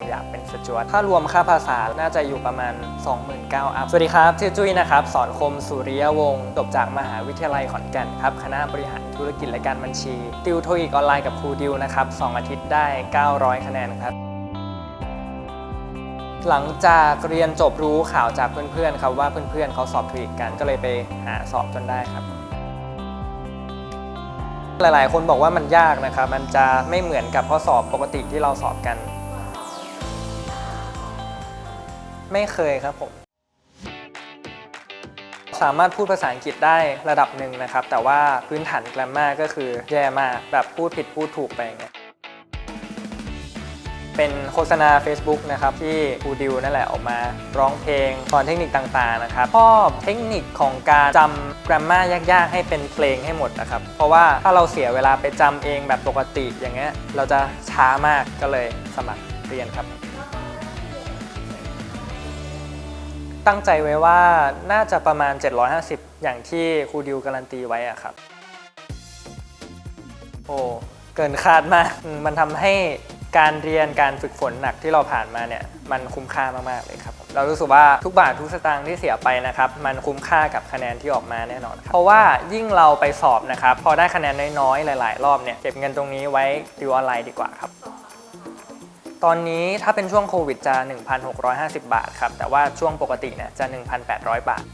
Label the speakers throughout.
Speaker 1: อยากเป็นสจวตถ้ารวมค่าภาษาน่าจะอยู่ประมาณ 29,000อัพ สวัสดีครับ ชื่อจุ้ยนะครับ สอนคมสุริยวงศ์จบจากมหาวิทยาลัยขอนแก่นครับ คณะบริหารธุรกิจและการบัญชี ติวโทอีกออนไลน์กับครูดิวนะครับ 2 อาทิตย์ได้ 900 คะแนนครับหลังจากเรียนจบรู้ข่าวจากเพื่อนๆครับว่าเพื่อนๆเขาสอบทวีกกันก็เลยไปหาสอบจนได้ครับ หลายๆ คนบอกว่ามันยากนะครับ มันจะไม่เหมือนกับข้อสอบปกติที่เราสอบกัน ไม่เคยครับผม สามารถพูดภาษาอังกฤษได้ระดับหนึ่งนะครับ แต่ว่าพื้นฐานแกรมมาก็คือแย่มากแบบพูดผิดพูดถูกไปอย่างเงี้ยเป็นโฆษณา Facebook นะครับที่ครูดิวนั่นแหละออกมาร้องเพลงสอนเทคนิคต่างๆนะครับชอบเทคนิคของการจำแกรมมายากๆ ให้เป็นเพลงให้หมดนะครับ เพราะว่าถ้าเราเสียเวลาไปจำเองแบบปกติอย่างเงี้ยเราจะช้ามากก็เลยสมัครเรียนครับ ตั้งใจไว้ว่าน่าจะประมาณ 750 อย่างที่ครูดิวการันตีไว้อะครับ โอ้เกินคาดมาก มันทำให้การเรียนการฝึกฝนหนักที่เราผ่านมาเนี่ยมันคุ้มค่ามาก ๆ เลยครับ เรารู้สึกว่าทุกบาททุกสตางค์ที่เสียไปนะครับมันคุ้มค่ากับคะแนนที่ออกมาแน่นอน เพราะว่ายิ่งเราไปสอบนะครับพอได้คะแนนน้อย ๆ หลาย ๆ รอบเนี่ยเก็บเงินตรงนี้ไว้ดิวออนไลน์ดีกว่าครับ ตอนนี้ถ้าเป็นช่วงโควิดจะ 1,650 บาทครับ แต่ว่าช่วงปกติเนี่ยจะ 1,800 บาท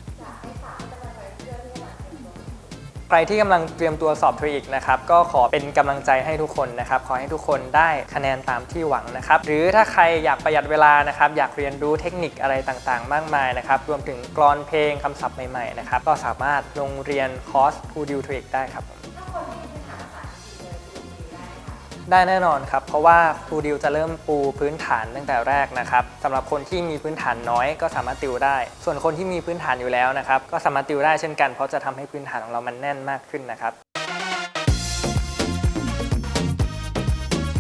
Speaker 1: ใครที่กำลังเตรียมตัวสอบทวีกนะครับ ก็ขอเป็นกำลังใจให้ทุกคนนะครับ ขอให้ทุกคนได้คะแนนตามที่หวังนะครับ หรือถ้าใครอยากประหยัดเวลานะครับ อยากเรียนรู้เทคนิคอะไรต่างๆ มากมายนะครับ รวมถึงกรอนเพลงคำศัพท์ใหม่ๆนะครับ ก็สามารถลงเรียนคอร์ส t ูดิวทริกได้ครับ ได้แน่นอนครับ เพราะว่าครูดิวจะเริ่มปูพื้นฐานตั้งแต่แรกนะครับสำหรับคนที่มีพื้นฐานน้อยก็สามารถติวได้ ส่วนคนที่มีพื้นฐานอยู่แล้วนะครับก็สามารถติวได้เช่นกัน เพราะจะทำให้พื้นฐานของเรามันแน่นมากขึ้นนะครับ